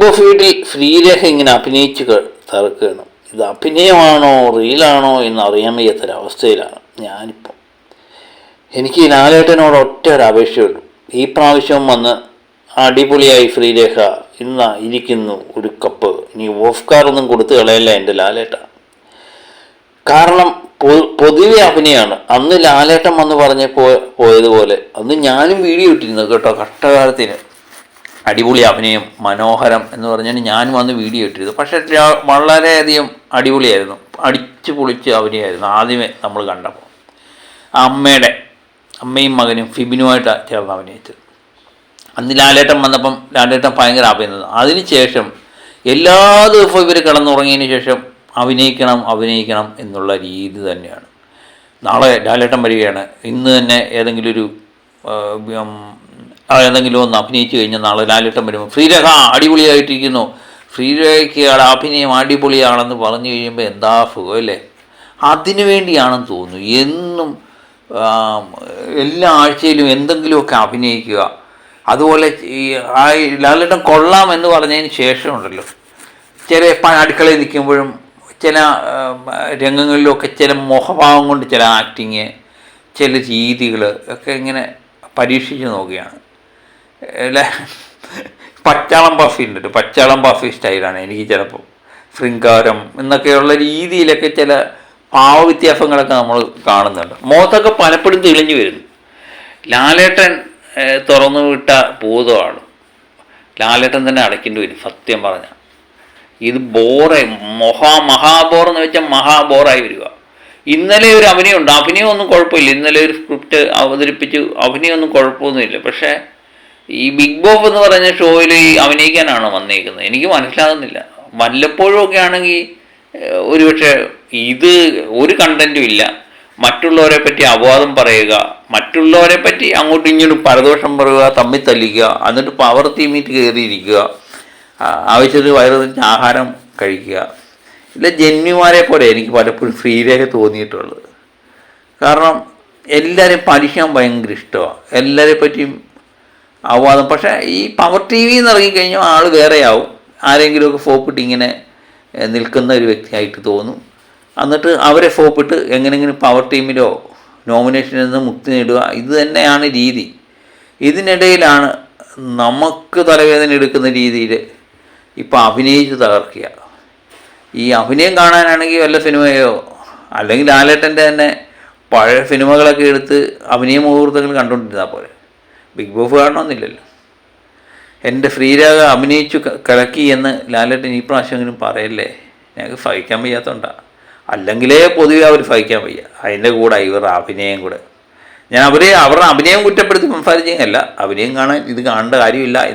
Boss വീട്ടിൽ ശ്രീരേഖ ഇങ്ങനെ അഭിനയിച്ച് തറക്കുകയാണ്. ഇത് അഭിനയമാണോ റീലാണോ എന്ന് അറിയാൻ വയ്യാത്തൊരവസ്ഥയിലാണ് ഞാനിപ്പോൾ എനിക്ക് ലാലേട്ടനോട് ഒറ്റ ഒരു അപേക്ഷയുള്ളൂ ഈ പ്രാവശ്യം വന്ന് അടിപൊളിയായി ശ്രീരേഖ ഇന്ന ഇരിക്കുന്നു ഒരു കപ്പ് ഇനി ഓസ്കാറൊന്നും കൊടുത്തു കളയല്ല എന്റെ ലാലേട്ട. കാരണം പൊതുവെ അഭിനയമാണ് അന്ന് ലാലേട്ടൻ വന്ന് പറഞ്ഞ് പോയതുപോലെ അന്ന് ഞാനും വീഡിയോ ഇട്ടിരുന്നു കേട്ടോ കഷ്ടകാലത്തിന്. അടിപൊളി അഭിനയം മനോഹരം എന്ന് പറഞ്ഞാൽ ഞാൻ വന്ന് വീഡിയോ ഇട്ടിരുന്നു പക്ഷേ വളരെയധികം അടിപൊളിയായിരുന്നു. അടിച്ചു പൊളിച്ച് അഭിനയമായിരുന്നു ആദ്യമേ നമ്മൾ കണ്ടപ്പോൾ. അമ്മയുടെ അമ്മയും മകനും ഫിബിനുമായിട്ട് ചേർന്ന് അഭിനയിച്ചത്. അന്ന് ലാലേട്ടൻ വന്നപ്പം ലാലേട്ടൻ ഭയങ്കര അഭിനയം അതിന് ശേഷം എല്ലാ ദിവസവും ഇവർ കിടന്നുറങ്ങിയതിന് ശേഷം അഭിനയിക്കണം അഭിനയിക്കണം എന്നുള്ള രീതി തന്നെയാണ്. നാളെ ലാലേട്ടൻ വരികയാണ്. ഇന്ന് തന്നെ ഏതെങ്കിലും ഒരു ഏതെങ്കിലും ഒന്ന് അഭിനയിച്ചു കഴിഞ്ഞാൽ നാളെ ലാലിട്ടം വരുമ്പോൾ ശ്രീരേഖ അടിപൊളിയായിട്ടിരിക്കുന്നു. ശ്രീരേഖയുടെ അഭിനയം അടിപൊളിയാണെന്ന് പറഞ്ഞു കഴിയുമ്പോൾ എന്താ സുഖം അല്ലേ? അതിനു വേണ്ടിയാണെന്ന് തോന്നുന്നു. എന്നും എല്ലാ ആഴ്ചയിലും എന്തെങ്കിലുമൊക്കെ അഭിനയിക്കുക. അതുപോലെ ഈ ആ ലാലേട്ടൻ കൊള്ളാം എന്ന് പറഞ്ഞതിന് ശേഷമുണ്ടല്ലോ. ചില അടുക്കളയിൽ നിൽക്കുമ്പോഴും ചില രംഗങ്ങളിലൊക്കെ ചില മുഖഭാവം കൊണ്ട് ചില ആക്ടിങ് ചില രീതികൾ ഒക്കെ ഇങ്ങനെ പരീക്ഷിച്ച് നോക്കുകയാണ്. പച്ചാളം പഫി ഉണ്ട് പച്ചാളം പഫി സ്റ്റൈലാണ് എനിക്ക് ചിലപ്പോൾ ശൃംഗാരം എന്നൊക്കെയുള്ള രീതിയിലൊക്കെ ചില ഭാവവ്യത്യാസങ്ങളൊക്കെ നമ്മൾ കാണുന്നുണ്ട്. മുഖത്തൊക്കെ പലപ്പോഴും തെളിഞ്ഞു വരുന്നു. ലാലേട്ടൻ തുറന്നു വിട്ട ഭൂതമാണ്. ലാലേട്ടൻ തന്നെ അടയ്ക്കേണ്ടി വരും സത്യം പറഞ്ഞ. ഇത് ബോറായി മൊഹാ മഹാബോർ എന്ന് വെച്ചാൽ മഹാബോറായി വരിക. ഇന്നലെ ഒരു അഭിനയമുണ്ട്. അഭിനയമൊന്നും കുഴപ്പമില്ല. ഇന്നലെ ഒരു സ്ക്രിപ്റ്റ് അവതരിപ്പിച്ച് അഭിനയമൊന്നും കുഴപ്പമൊന്നുമില്ല. പക്ഷേ ഈ ബിഗ് ബോസ് എന്ന് പറഞ്ഞ ഷോയിൽ ഈ അഭിനയിക്കാനാണോ വന്നേക്കുന്നത്? എനിക്ക് മനസ്സിലാകുന്നില്ല. വല്ലപ്പോഴും ഒക്കെ ആണെങ്കിൽ ഒരു ഒരുപക്ഷെ ഇത് ഒരു കണ്ടന്റും ഇല്ല. മറ്റുള്ളവരെ പറ്റി അപവാദം പറയുക മറ്റുള്ളവരെ പറ്റി അങ്ങോട്ടും ഇങ്ങോട്ടും പരദോഷം പറയുക തമ്മിൽ തല്ലിക്കുക എന്നിട്ട് പവർ തീമീറ്റ് കയറിയിരിക്കുക ആവശ്യത്തിന് വയറ് നിറച്ച് ആഹാരം കഴിക്കുക. ഇല്ല ജന്മിമാരെ പോലെ എനിക്ക് പലപ്പോഴും ഫ്രീരേഖ തോന്നിയിട്ടുള്ളത്. കാരണം എല്ലാവരെയും പലിശാൻ ഭയങ്കര ഇഷ്ടമാണ്. എല്ലാവരെ പറ്റിയും അവാദം പക്ഷേ ഈ പവർ ടി വി എന്ന് ഇറങ്ങിക്കഴിഞ്ഞാൽ ആൾ വേറെയാവും. ആരെങ്കിലുമൊക്കെ ഫോപ്പിട്ട് ഇങ്ങനെ നിൽക്കുന്ന ഒരു വ്യക്തിയായിട്ട് തോന്നും. എന്നിട്ട് അവരെ ഫോപ്പിട്ട് എങ്ങനെങ്കിലും പവർ ടീമിലോ നോമിനേഷനിൽ നിന്ന് മുക്തി നേടുക. ഇത് തന്നെയാണ് രീതി. ഇതിനിടയിലാണ് നമുക്ക് തലവേദന എടുക്കുന്ന രീതിയിൽ ഇപ്പോൾ അഭിനയിച്ച് തകർക്കുക. ഈ അഭിനയം കാണാനാണെങ്കിൽ വല്ല സിനിമയോ അല്ലെങ്കിൽ ലാലേട്ടന്റെ തന്നെ പഴയ സിനിമകളൊക്കെ എടുത്ത് അഭിനയ മുഹൂർത്തങ്ങൾ കണ്ടുകൊണ്ടിരുന്നാൽ പോലെ ബിഗ് ബോസ് കാണണമെന്നില്ലല്ലോ. എന്റെ ശ്രീരാഗ അഭിനയിച്ചു കലക്കി എന്ന് ലാലേട്ടൻ ഈ പ്രാവശ്യമെങ്കിലും പറയല്ലേ? ഞങ്ങൾക്ക് സഹിക്കാൻ വയ്യാത്തതുകൊണ്ടാണ് അല്ലെങ്കിലേ പൊതുവെ അവർ സഹിക്കാൻ വയ്യ. അതിന്റെ കൂടെ ഇവരുടെ അഭിനയം കൂടെ. ഞാൻ അവരെ അവരുടെ അഭിനയം കുറ്റപ്പെടുത്തി സംസാരിച്ചതല്ല. അഭിനയം കാണാൻ ഇത് കാണേണ്ട കാര്യമില്ല എന്ന്